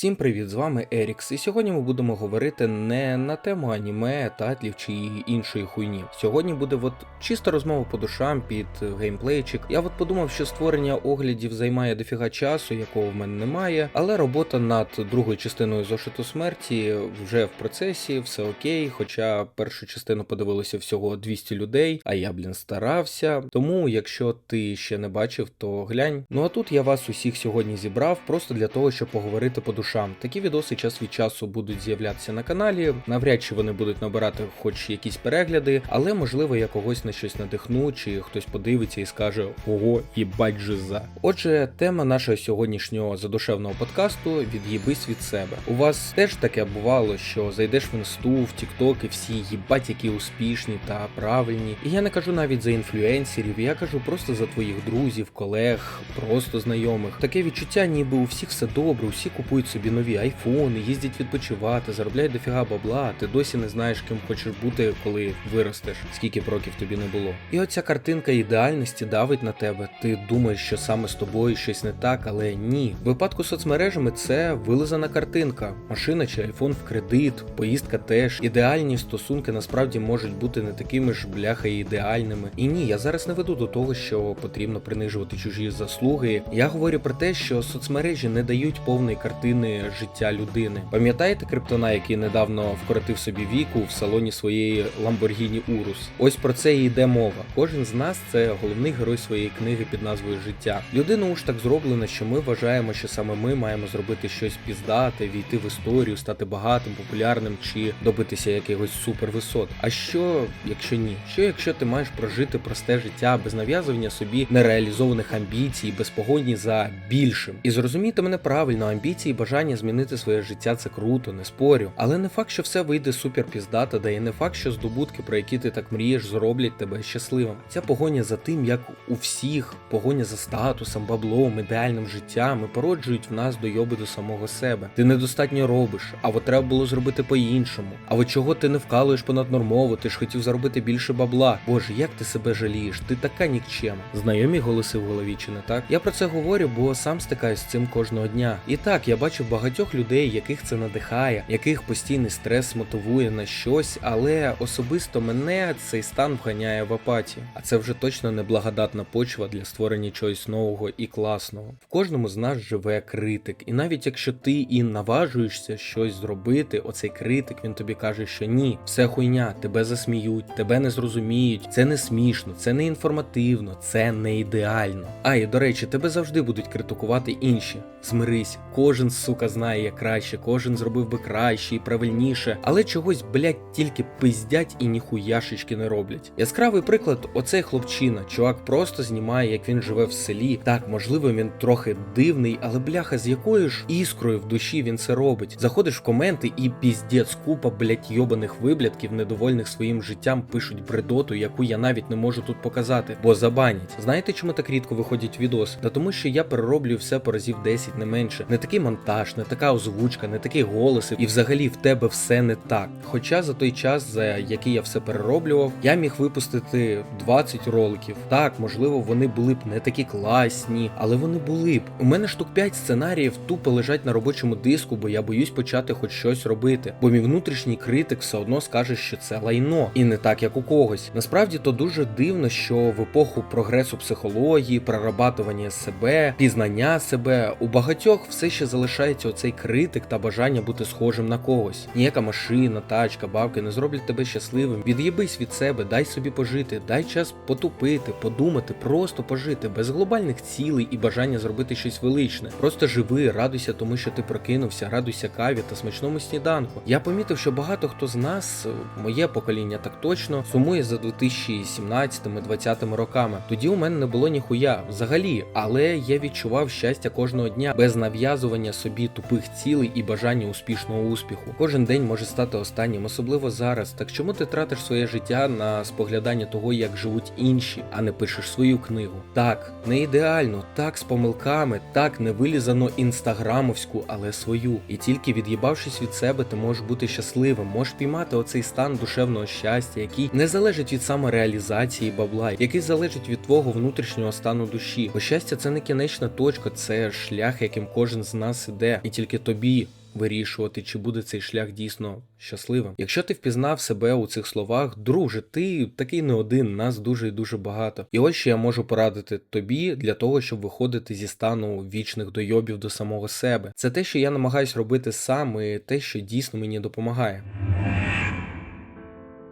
Всім привіт, з вами Ерікс, і сьогодні ми будемо говорити не на тему аніме, татлів чи іншої хуйні. Сьогодні буде от чиста розмова по душам під геймплейчик. Я от подумав, що створення оглядів займає дофіга часу, якого в мене немає, але робота над другою частиною зошиту смерті вже в процесі, все окей. Хоча першу частину подивилося всього 200 людей, а я, блін, старався. Тому, якщо ти ще не бачив, то глянь. Ну а тут я вас усіх сьогодні зібрав просто для того, щоб поговорити по душам. Такі відоси час від часу будуть з'являтися на каналі. Навряд чи вони будуть набирати хоч якісь перегляди, але можливо я когось на щось надихну, чи хтось подивиться і скаже ого, їбать жиза. Отже, тема нашого сьогоднішнього задушевного подкасту від'їбись від себе. У вас теж таке бувало, що зайдеш в інсту, в Тікток і всі їбать, які успішні та правильні. І я не кажу навіть за інфлюенсерів, я кажу просто за твоїх друзів, колег, просто знайомих. Таке відчуття, ніби у всіх все добре, усі купують собі нові айфони, їздять відпочивати, заробляють дофіга бабла, ти досі не знаєш, ким хочеш бути, коли виростеш, скільки б років тобі не було. І оця картинка ідеальності давить на тебе. Ти думаєш, що саме з тобою щось не так, але ні. В випадку з соцмережами це вилизана картинка, машина чи айфон в кредит, поїздка теж. Ідеальні стосунки насправді можуть бути не такими ж бляха і ідеальними. І ні, я зараз не веду до того, що потрібно принижувати чужі заслуги. Я говорю про те, що соцмережі не дають повної картини життя людини. Пам'ятаєте криптона, який недавно вкоротив собі віку в салоні своєї Lamborghini Urus? Ось про це і йде мова. Кожен з нас це головний герой своєї книги під назвою Життя. Людина уж так зроблена, що ми вважаємо, що саме ми маємо зробити щось піздате, війти в історію, стати багатим, популярним чи добитися якихось супервисот. А що, якщо ні? Що якщо ти маєш прожити просте життя без нав'язування собі нереалізованих амбіцій, без погоні за більшим? І зрозумійте мене правильно, амбіції, і бажання змінити своє життя це круто, не спорю. Але не факт, що все вийде супер піздато, да і не факт, що здобутки, про які ти так мрієш, зроблять тебе щасливим. Ця погоня за тим, як у всіх, погоня за статусом, баблом, ідеальним життям і породжують в нас дойоби до самого себе. Ти недостатньо робиш, а от треба було зробити по-іншому. А от чого ти не вкалуєш понаднормово, ти ж хотів заробити більше бабла. Боже, як ти себе жалієш? Ти така нікчема. Знайомі голоси в голові, чи не так? Я про це говорю, бо сам стикаюсь з цим кожного дня. І так, я бачу багатьох людей, яких це надихає, яких постійний стрес мотивує на щось, але особисто мене цей стан вганяє в апатію. А це вже точно не благодатна почва для створення чогось нового і класного. В кожному з нас живе критик, і навіть якщо ти і наважуєшся щось зробити, оцей критик він тобі каже, що ні, все хуйня, тебе засміють, тебе не зрозуміють, це не смішно, це не інформативно, це не ідеально. А і до речі, тебе завжди будуть критикувати інші. Змирись, кожен сука знає як краще, кожен зробив би краще і правильніше, але чогось, блять, тільки пиздять і ніхуяшечки не роблять. Яскравий приклад, оцей хлопчина, чувак просто знімає, як він живе в селі. Так, можливо, він трохи дивний, але бляха, з якою ж іскрою в душі він це робить. Заходиш в коменти і піздець, купа, блять, йобаних виблядків, недовольних своїм життям, пишуть бредоту, яку я навіть не можу тут показати, бо забанять. Знаєте, чому так рідко виходять відоси? Та тому, що я перероблю все по разів 10, не менше. Не такий монтаж, не така озвучка, не такий голос, і взагалі в тебе все не так. Хоча за той час, за який я все перероблював, я міг випустити 20 роликів. Так, можливо, вони були б не такі класні, але вони були б. У мене штук 5 сценаріїв тупо лежать на робочому диску, бо я боюсь почати хоч щось робити. Бо мій внутрішній критик все одно скаже, що це лайно, і не так, як у когось. Насправді то дуже дивно, що в епоху прогресу психології, прорабатування себе, пізнання себе у багатьох все ще залишається оцей критик та бажання бути схожим на когось. Ніяка машина, тачка, бабки не зроблять тебе щасливим. Від'їбись від себе, дай собі пожити, дай час потупити, подумати, просто пожити, без глобальних цілей і бажання зробити щось величне. Просто живи, радуйся тому, що ти прокинувся, радуйся каві та смачному сніданку. Я помітив, що багато хто з нас, моє покоління так точно, сумує за 2017-2020 роками. Тоді у мене не було ніхуя взагалі, але я відчував щастя кожного дня без нав'язування собі тупих цілей і бажання успішного успіху. Кожен день може стати останнім, особливо зараз. Так чому ти тратиш своє життя на споглядання того, як живуть інші, а не пишеш свою книгу? Так, не ідеально, так з помилками, так не вилізано інстаграмовську, але свою. І тільки від'їбавшись від себе, ти можеш бути щасливим, можеш піймати оцей стан душевного щастя, який не залежить від самореалізації бабла, який залежить від твого внутрішнього стану душі. Бо щастя це не кінечна точка, це шлях, яким кожен з нас іде і тільки тобі вирішувати, чи буде цей шлях дійсно щасливим. Якщо ти впізнав себе у цих словах, друже, ти такий не один, нас дуже і дуже багато. І ось що я можу порадити тобі для того, щоб виходити зі стану вічних дойобів до самого себе. Це те, що я намагаюсь робити сам, і те, що дійсно мені допомагає.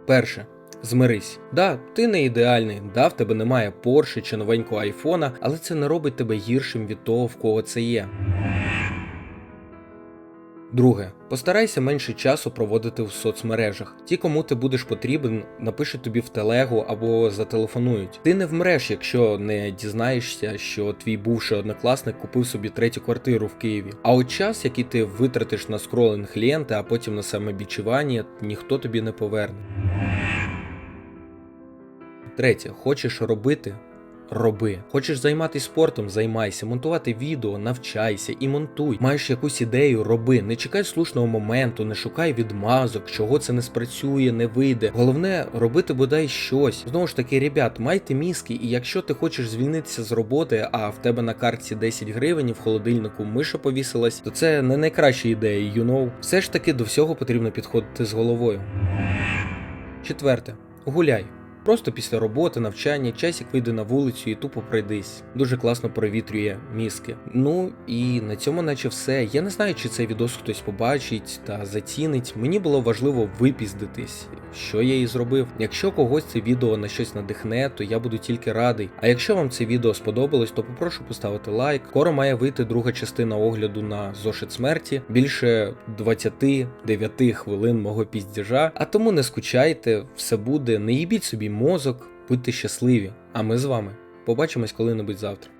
Перше. Змирись. Да, ти не ідеальний, да, в тебе немає Порше чи новенького айфона, але це не робить тебе гіршим від того, в кого це є. Друге, постарайся менше часу проводити в соцмережах. Ті, кому ти будеш потрібен, напишуть тобі в телегу або зателефонують. Ти не вмреш, якщо не дізнаєшся, що твій бувший однокласник купив собі третю квартиру в Києві. А от час, який ти витратиш на скролинг ленти, а потім на самобічування, ніхто тобі не поверне. Третє, хочеш робити? Роби. Хочеш займатися спортом, займайся, монтувати відео, навчайся і монтуй. Маєш якусь ідею, роби. Не чекай слушного моменту, не шукай відмазок, чого це не спрацює, не вийде. Головне робити бодай щось. Знову ж таки, ребят, майте мізки, і якщо ти хочеш звільнитися з роботи, а в тебе на картці 10 гривень в холодильнику миша повісилась, то це не найкраща ідея, you know. Все ж таки до всього потрібно підходити з головою. Четверте. Гуляй. Просто після роботи, навчання, часик вийди на вулицю і тупо пройдись. Дуже класно провітрює мізки. Ну і на цьому, наче все. Я не знаю, чи цей відос хтось побачить та зацінить. Мені було важливо випіздитись, що я і зробив. Якщо когось це відео на щось надихне, то я буду тільки радий. А якщо вам це відео сподобалось, то попрошу поставити лайк. Скоро має вийти друга частина огляду на зошит смерті. Більше 29 хвилин мого піздіжа. А тому не скучайте, все буде. Не їбіть собі мозок, будьте щасливі. А ми з вами побачимось коли-небудь завтра.